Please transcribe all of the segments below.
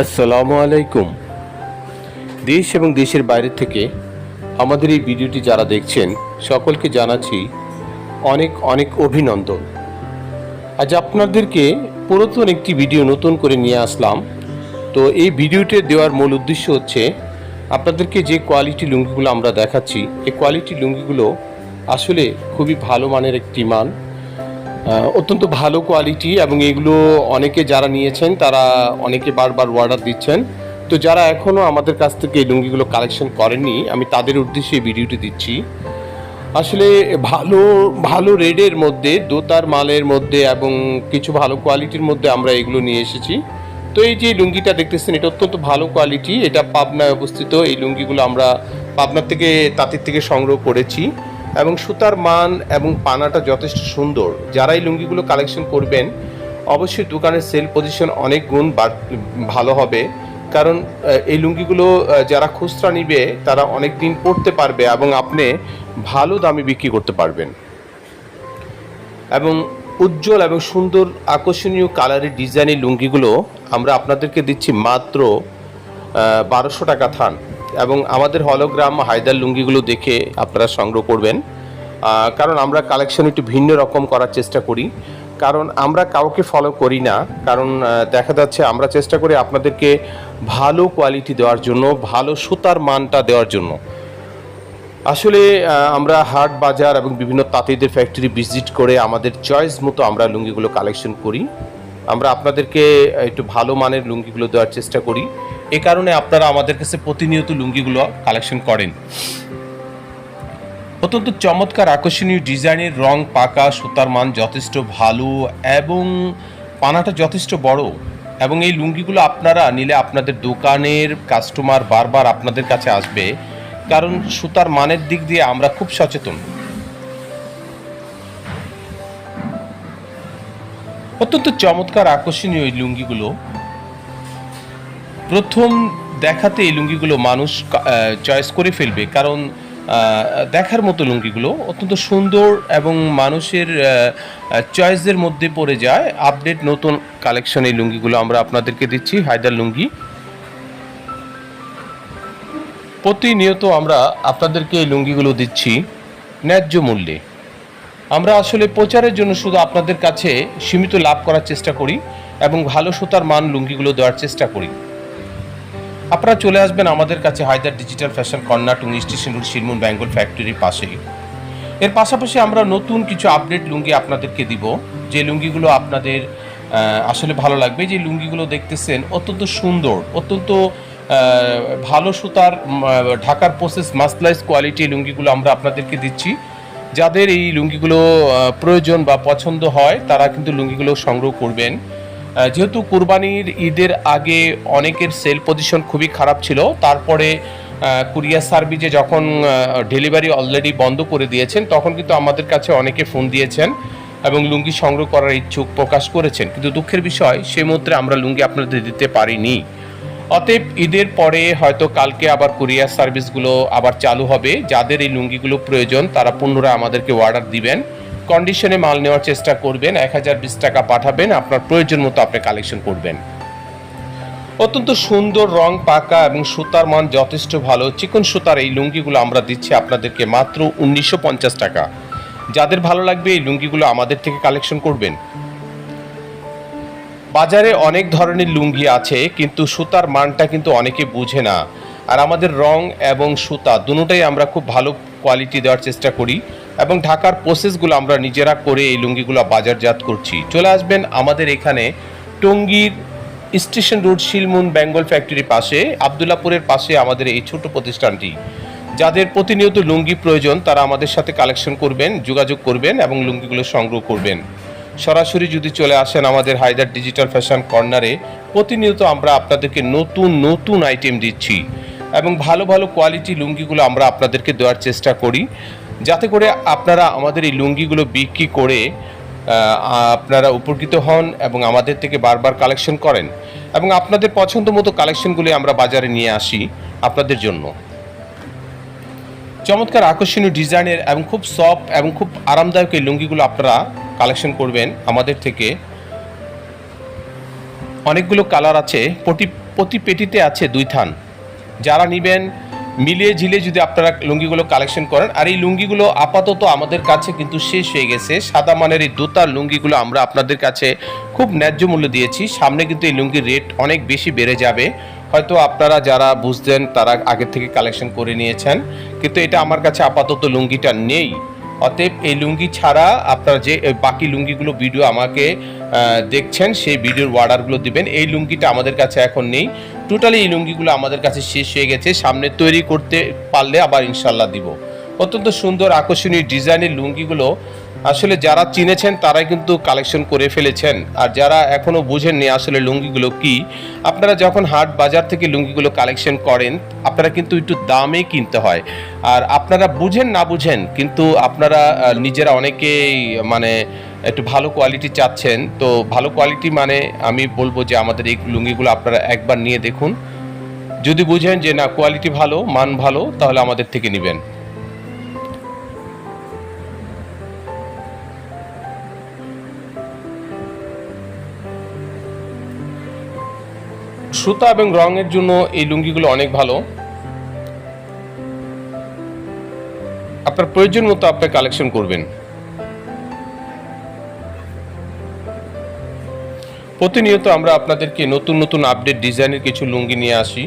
আসসালামু আলাইকুম। দেশ এবং দেশের বাইরে থেকে আমাদের এই ভিডিওটি যারা দেখছেন, সকলকে জানাচ্ছি অনেক অনেক অভিনন্দন। আজ আপনাদেরকে পুরাতন একটি ভিডিও নতুন করে নিয়ে আসলাম। তো এই ভিডিওটি দেওয়ার মূল উদ্দেশ্য হচ্ছে, আপনাদেরকে যে কোয়ালিটি লুঙ্গিগুলো আমরা দেখাচ্ছি, এই কোয়ালিটি লুঙ্গিগুলো আসলে খুবই ভালো মানের একটি মান। অত্যন্ত ভালো কোয়ালিটি এবং এগুলো অনেকে যারা নিয়েছেন, তারা অনেকে বারবার অর্ডার দিচ্ছেন। তো যারা এখনও আমাদের কাছ থেকে এই লুঙ্গিগুলো কালেকশন করেননি, আমি তাদের উদ্দেশ্যে এই ভিডিওটি দিচ্ছি। আসলে ভালো ভালো রেডের মধ্যে, দোতার মালের মধ্যে এবং কিছু ভালো কোয়ালিটির মধ্যে আমরা এগুলো নিয়ে এসেছি। তো এই যে লুঙ্গিটা দেখতেছেন, এটা অত্যন্ত ভালো কোয়ালিটি এটা পাবনায় অবস্থিত। এই লুঙ্গিগুলো আমরা পাবনার থেকে তাঁতির থেকে সংগ্রহ করেছি। এবং সুতার মান এবং পানাটা যথেষ্ট সুন্দর। যারা এই লুঙ্গিগুলো কালেকশন করবেন, অবশ্যই দোকানের সেল পজিশন অনেক গুণ ভালো হবে। কারণ এই লুঙ্গিগুলো যারা খুচরা নিবে, তারা অনেক দিন পরতে পারবে এবং আপনি ভালো দামে বিক্রি করতে পারবেন। এবং উজ্জ্বল এবং সুন্দর আকর্ষণীয় কালারের ডিজাইনের লুঙ্গিগুলো আমরা আপনাদেরকে দিচ্ছি মাত্র বারোশো টাকা থান। এবং আমাদের হলোগ্রাম হায়দার লুঙ্গিগুলো দেখে আপনারা সংগ্রহ করবেন। কারণ আমরা কালেকশন একটু ভিন্ন রকম করার চেষ্টা করি। কারণ আমরা কাউকে ফলো করি না, কারণ দেখা যাচ্ছে আমরা চেষ্টা করি আপনাদেরকে ভালো কোয়ালিটি দেওয়ার জন্য, ভালো সুতার মানটা দেওয়ার জন্য। আসলে আমরা হাট বাজার এবং বিভিন্ন তাঁতিদের ফ্যাক্টরি ভিজিট করে আমাদের চয়েস মতো আমরা লুঙ্গিগুলো কালেকশন করি। আমরা আপনাদেরকে একটু ভালো মানের লুঙ্গিগুলো দেওয়ার চেষ্টা করি। এ কারণে আপনারা আমাদের কাছে প্রতিনিয়ত লুঙ্গিগুলো কালেকশন করেন। অত্যন্ত চমৎকার আকর্ষণীয় ডিজাইনের রং পাকা, সুতার মান যথেষ্ট ভালো এবং পানাটা যথেষ্ট বড় এবং এই লুঙ্গিগুলো আপনারা নিলে আপনাদের দোকানের কাস্টমার বারবার আপনাদের কাছে আসবে কারণ সুতার মানের দিক দিয়ে আমরা খুব সচেতন। অত্যন্ত চমৎকার আকর্ষণীয় এই লুঙ্গিগুলো প্রথম দেখাতে এই লুঙ্গিগুলো মানুষ চয়েস করে ফেলবে। কারণ দেখার মতো লুঙ্গিগুলো অত্যন্ত সুন্দর এবং মানুষের চয়েসের মধ্যে পড়ে যায়। আপডেট নতুন কালেকশন এই লুঙ্গিগুলো আমরা আপনাদেরকে দিচ্ছি, হায়দার লুঙ্গি। প্রতিনিয়ত আমরা আপনাদেরকে এই লুঙ্গিগুলো দিচ্ছি ন্যায্য মূল্যে। আমরা আসলে প্রচারের জন্য শুধু আপনাদের কাছে সীমিত লাভ করার চেষ্টা করি এবং ভালো সুতার মান লুঙ্গিগুলো দেওয়ার চেষ্টা করি। আপনারা চলে আসবেন আমাদের কাছে Haidar digital fashion corner Tongi station road Shirmun Bengal ফ্যাক্টরির পাশেই। এর পাশাপাশি আমরা নতুন কিছু আপডেট লুঙ্গি আপনাদেরকে দিব। যে লুঙ্গিগুলো আপনাদের আসলে ভালো লাগবে। যে লুঙ্গিগুলো দেখতেছেন, অত্যন্ত সুন্দর, অত্যন্ত ভালো সুতার ঢাকার প্রসেস মাসলাইজ কোয়ালিটি লুঙ্গিগুলো আমরা আপনাদেরকে দিচ্ছি। যাদের এই লুঙ্গিগুলো প্রয়োজন বা পছন্দ হয়, তারা কিন্তু লুঙ্গিগুলো সংগ্রহ করবেন। যেহেতু কুরবানির ঈদের আগে অনেকের সেল পজিশন খুবই খারাপ ছিল, তারপরে কুরিয়ার সার্ভিসে যখন ডেলিভারি অলরেডি বন্ধ করে দিয়েছেন, তখন কিন্তু আমাদের কাছে অনেকে ফোন দিয়েছেন এবং লুঙ্গি সংগ্রহ করার ইচ্ছুক প্রকাশ করেছেন। কিন্তু দুঃখের বিষয় সে মুহূর্তে আমরা লুঙ্গি আপনাদের দিতে পারিনি। অতএব ঈদের পরে হয়তো কালকে আবার কুরিয়ার সার্ভিসগুলো আবার চালু হবে। যাদের এই লুঙ্গিগুলো প্রয়োজন, তারা পুনরায় আমাদেরকে অর্ডার দিবেন। কন্ডিশনে মাল নেওয়ার চেষ্টা করবেন, এক হাজার বিশ টাকা পাঠাবেন, আপনার প্রয়োজন মতো আপনি কালেকশন করবেন। অত্যন্ত সুন্দর, রং পাকা এবং সুতার মান যথেষ্ট ভালো। চিকন সুতার এই লুঙ্গিগুলো আমরা দিচ্ছি আপনাদেরকে মাত্র উনিশশো পঞ্চাশ টাকা। যাদের ভালো লাগবে এই লুঙ্গিগুলো আমাদের থেকে কালেকশন করবেন। বাজারে অনেক ধরনের লুঙ্গি আছে, কিন্তু সুতার মানটা কিন্তু অনেকে বুঝে না। আর আমাদের রং এবং সুতা দুটোটাই আমরা খুব ভালো কোয়ালিটি দেওয়ার চেষ্টা করি। এবং ঢাকার প্রসেসগুলো আমরা নিজেরা করে এই লুঙ্গিগুলো বাজারজাত করছি। চলে আসবেন আমাদের এখানে টঙ্গীর স্টেশন রোড শিলমুন বেঙ্গল ফ্যাক্টরির পাশে, আবদুল্লাপুরের পাশে আমাদের এই ছোট প্রতিষ্ঠানটি। যাদের প্রতিনিয়ত লুঙ্গি প্রয়োজন, তারা আমাদের সাথে কালেকশন করবেন, যোগাযোগ করবেন এবং লুঙ্গিগুলো সংগ্রহ করবেন। সরাসরি যদি চলে আসেন আমাদের হায়দার ডিজিটাল ফ্যাশন কর্নারে প্রতিনিয়ত আমরা আপনাদেরকে নতুন নতুন আইটেম দিচ্ছি। এবং ভালো ভালো কোয়ালিটি লুঙ্গিগুলো আমরা আপনাদেরকে দেওয়ার চেষ্টা করি। যাতে করে আপনারা আমাদের এই লুঙ্গিগুলো বিক্রি করে আপনারা উপকৃত হন এবং আমাদের থেকে বারবার কালেকশন করেন এবং আপনাদের পছন্দ মতো কালেকশনগুলি আমরা বাজারে নিয়ে আসি আপনাদের জন্য। চমৎকার আকর্ষণীয় ডিজাইনের এবং খুব সফট এবং খুব আরামদায়ক এই লুঙ্গিগুলো আপনারা কালেকশন করবেন আমাদের থেকে। অনেকগুলো কালার আছে, প্রতি প্রতি পেটিতে আছে দুই থান। যারা নেবেন মিলিয়ে ঝিলে যদি আপনারা লুঙ্গিগুলো কালেকশন করেন, আর এই লুঙ্গিগুলো আপাতত আমাদের কাছে কিন্তু শেষ হয়ে গেছে। সাদা মানের এই দোতার লুঙ্গিগুলো আমরা আপনাদের কাছে খুব ন্যায্য মূল্য দিয়েছি। সামনে কিন্তু এই লুঙ্গির রেট অনেক বেশি বেড়ে যাবে। হয়তো আপনারা যারা বুঝতেন, তারা আগের থেকে কালেকশন করে নিয়েছেন। কিন্তু এটা আমার কাছে আপাতত লুঙ্গিটা নেই। অতএব এই লুঙ্গি ছাড়া আপনারা যে বাকি লুঙ্গিগুলো ভিডিও আমাকে দেখছেন, সেই ভিডিওর অর্ডারগুলো দিবেন। এই লুঙ্গিটা আমাদের কাছে এখন নেই। টোটালি এই লুঙ্গিগুলো আমাদের কাছে শেষ হয়ে গেছে। সামনে তৈরি করতে পারলে আবার ইনশাল্লাহ দিব। অত্যন্ত সুন্দর আকর্ষণীয় ডিজাইনের লুঙ্গিগুলো আসলে যারা চিনেছেন, তারাই কিন্তু কালেকশন করে ফেলেছেন। আর যারা এখনও বুঝেননি আসলে লুঙ্গিগুলো কি, আপনারা যখন হাট বাজার থেকে লুঙ্গিগুলো কালেকশন করেন, আপনারা কিন্তু একটু দামে কিনতে হয়। আর আপনারা বুঝেন না বুঝেন, কিন্তু আপনারা নিজেরা অনেকেই মানে একটু ভালো কোয়ালিটি চাচ্ছেন। তো ভালো কোয়ালিটি মানে আমি বলব যে আমাদের এই লুঙ্গিগুলো আপনারা একবার নিয়ে দেখুন। যদি বুঝেন যে না কোয়ালিটি ভালো, মান ভালো, তাহলে আমাদের থেকে নেবেন। সুতা এবং রঙের জন্য এই লুঙ্গিগুলো অনেক ভালো। আপনার প্রয়োজন মতো আপনি কালেকশন করবেন। প্রতিনিয়ত আমরা আপনাদেরকে নতুন নতুন আপডেট ডিজাইনের কিছু লুঙ্গি নিয়ে আসি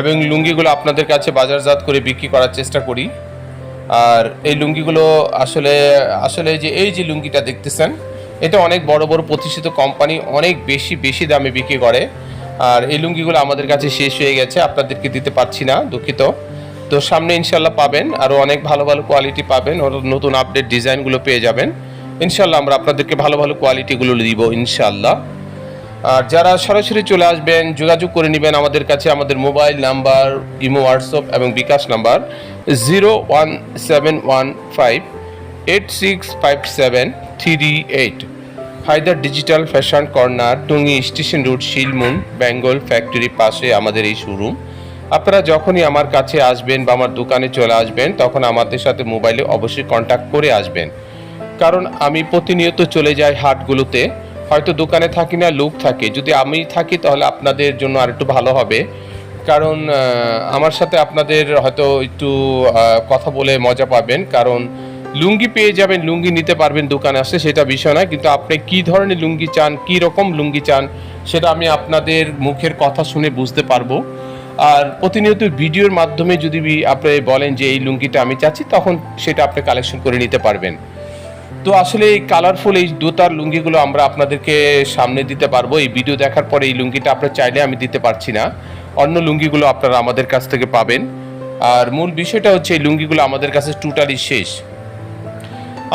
এবং লুঙ্গিগুলো আপনাদের কাছে বাজারজাত করে বিক্রি করার চেষ্টা করি। আর এই লুঙ্গিগুলো আসলে আসলে যে, এই যে লুঙ্গিটা দেখতেছেন, এটা অনেক বড় বড় প্রতিষ্ঠিত কোম্পানি অনেক বেশি বেশি দামে বিক্রি করে। আর এই লুঙ্গিগুলো আমাদের কাছে শেষ হয়ে গেছে, আপনাদেরকে দিতে পারছি না, দুঃখিত। তো সামনে ইনশাল্লাহ পাবেন, আরও অনেক ভালো ভালো কোয়ালিটি পাবেন ওর নতুন আপডেট ডিজাইনগুলো পেয়ে যাবেন। ইনশাল্লাহ আমরা আপনাদেরকে ভালো ভালো কোয়ালিটিগুলো দিব ইনশাল্লাহ আর যারা সরাসরি চলে আসবেন, যোগাযোগ করে নেবেন আমাদের কাছে, আমাদের মোবাইল নাম্বার, ইমো, হোয়াটসঅ্যাপ এবং bKash number zero one seven one five eight six five seven three eight Haidar digital fashion corner, Tungi, station road, Shilmun, Bengal factory পাশে আমাদের এই শোরুম আপনারা যখনই আমার কাছে আসবেন বা আমার দোকানে চলে আসবেন, তখন আমাদের সাথে মোবাইলে অবশ্যই কন্ট্যাক্ট করে আসবেন। কারণ আমি প্রতিনিয়ত চলে যাই হাটগুলোতে। হয়তো দোকানে থাকি না, লোক থাকে। যদি আমি থাকি, তাহলে আপনাদের জন্য আর একটু ভালো হবে। কারণ আমার সাথে আপনাদের হয়তো একটু কথা বলে মজা পাবেন। কারণ লুঙ্গি পেয়ে যাবেন, লুঙ্গি নিতে পারবেন দোকানে আসে সেটা বিষয় না কিন্তু আপনি কি ধরনের লুঙ্গি চান, কি রকম লুঙ্গি চান, সেটা আমি আপনাদের মুখের কথা শুনে বুঝতে পারব। আর প্রতিনিয়ত ভিডিওর মাধ্যমে যদি আপনি বলেন যে এই লুঙ্গিটা আমি চাচ্ছি, তখন সেটা আপনি কালেকশন করে নিতে পারবেন। তো আসলে এই কালারফুল এই দোতার লুঙ্গিগুলো আমরা আপনাদেরকে সামনে দিতে পারব। এই ভিডিও দেখার পরে এই লুঙ্গিটা আপনার চাইলে আমি দিতে পারছি না। অন্য লুঙ্গিগুলো আপনারা আমাদের কাছ থেকে পাবেন। আর মূল বিষয়টা হচ্ছে এই লুঙ্গিগুলো আমাদের কাছে টোটালি শেষ।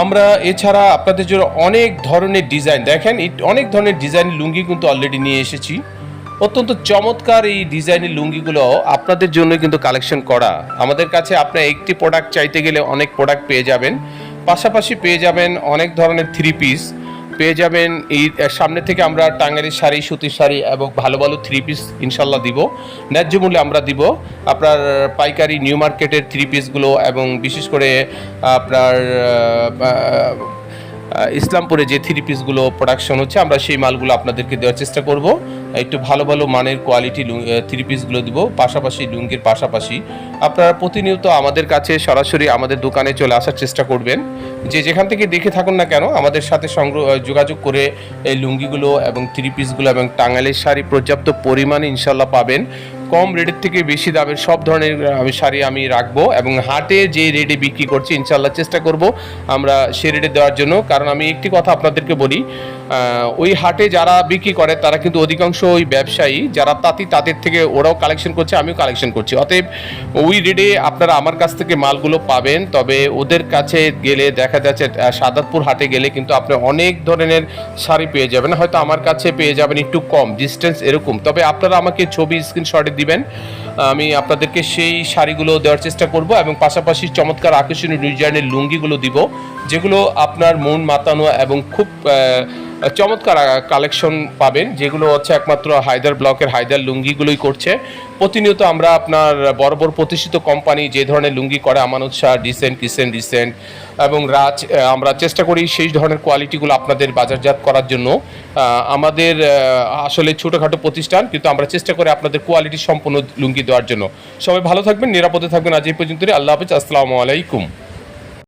আমরা এছাড়া আপনাদের জন্য অনেক ধরনের ডিজাইন দেখেন অনেক ধরনের ডিজাইন লুঙ্গি কিন্তু অলরেডি নিয়ে এসেছি। অত্যন্ত চমৎকার এই ডিজাইনের লুঙ্গিগুলো আপনাদের জন্য কিন্তু কালেকশন করা। আমাদের কাছে আপনার একটি প্রোডাক্ট চাইতে গেলে অনেক প্রোডাক্ট পেয়ে যাবেন। পাশাপাশি পেয়ে যাবেন অনেক ধরনের থ্রি পিস পেয়ে যাবেন। এই সামনে থেকে আমরা টাঙ্গারি শাড়ি, সুতির শাড়ি এবং ভালো ভালো থ্রি পিস ইনশাল্লাহ দিব। ন্যায্য মূল্যে আমরা দিব। আপনার পাইকারি নিউ মার্কেটের থ্রি পিসগুলো এবং বিশেষ করে আপনার ইসলামপুরে যে থ্রি পিসগুলো প্রোডাকশন হচ্ছে, আমরা সেই মালগুলো আপনাদেরকে দেওয়ার চেষ্টা করব। একটু ভালো ভালো মানের কোয়ালিটি থ্রি পিসগুলো দিব, পাশাপাশি লুঙ্গির পাশাপাশি। আপনারা প্রতিনিয়ত আমাদের কাছে সরাসরি আমাদের দোকানে চলে আসার চেষ্টা করবেন। যে যেখান থেকে দেখে থাকুন না কেন, আমাদের সাথে সংগ্রহ যোগাযোগ করে এই লুঙ্গিগুলো এবং থ্রি পিসগুলো এবং টাঙ্গাইলের শাড়ি পর্যাপ্ত পরিমাণে ইনশাল্লাহ পাবেন। কম রেটের থেকে বেশি দামের সব ধরনের আমি শাড়ি আমি রাখব এবং হাটে যে রেটে বিক্রি করছি ইনশাল্লাহ চেষ্টা করব আমরা সে রেটে দেওয়ার জন্য। কারণ আমি একটি কথা আপনাদেরকে বলি ওই হাটে যারা বিক্রি করে, তারা কিন্তু অধিকাংশ ওই ব্যবসায়ী, যারা তাঁতি তাদের থেকে ওরাও কালেকশন করছে, আমিও কালেকশন করছি। অতএব ওই রেটে আপনারা আমার কাছ থেকে মালগুলো পাবেন, তবে ওদের কাছে গেলে দেখা যাচ্ছে সাদাতপুর হাটে গেলে কিন্তু আপনি অনেক ধরনের শাড়ি পেয়ে যাবেন। হয়তো আমার কাছে পেয়ে যাবেন একটু কম ডিস্টেন্স এরকম। তবে আপনারা আমাকে ছবি স্ক্রিনশটে দিবেন। আমি আপনাদেরকে সেই শাড়িগুলো দেওয়ার চেষ্টা করব এবং পাশাপাশি চমৎকার আকর্ষণীয় ডিজাইনের লুঙ্গিগুলো দিব, যেগুলো আপনার মন মাতানো এবং খুব চমৎকার কালেকশন পাবেন, যেগুলো হচ্ছে একমাত্র হায়দার ব্লকের হায়দার লুঙ্গিগুলোই করছে। প্রতিনিয়ত আমরা আপনার বড় বড় প্রতিষ্ঠিত কোম্পানি যে ধরনের লুঙ্গি করে, আমানত শাহ ডিসেন্ট কিসেন্ট ডিসেন্ট এবং রাজ আমরা চেষ্টা করি সেই ধরনের কোয়ালিটিগুলো আপনাদের বাজারজাত করার জন্য। আমাদের আসলে ছোটোখাটো প্রতিষ্ঠান, কিন্তু আমরা চেষ্টা করি আপনাদের কোয়ালিটি সম্পূর্ণ লুঙ্গি দেওয়ার জন্য। সবাই ভালো থাকবেন, নিরাপদে থাকবেন। আজ এই পর্যন্তই। আল্লাহ হাফিজ। আসসালামু আলাইকুম।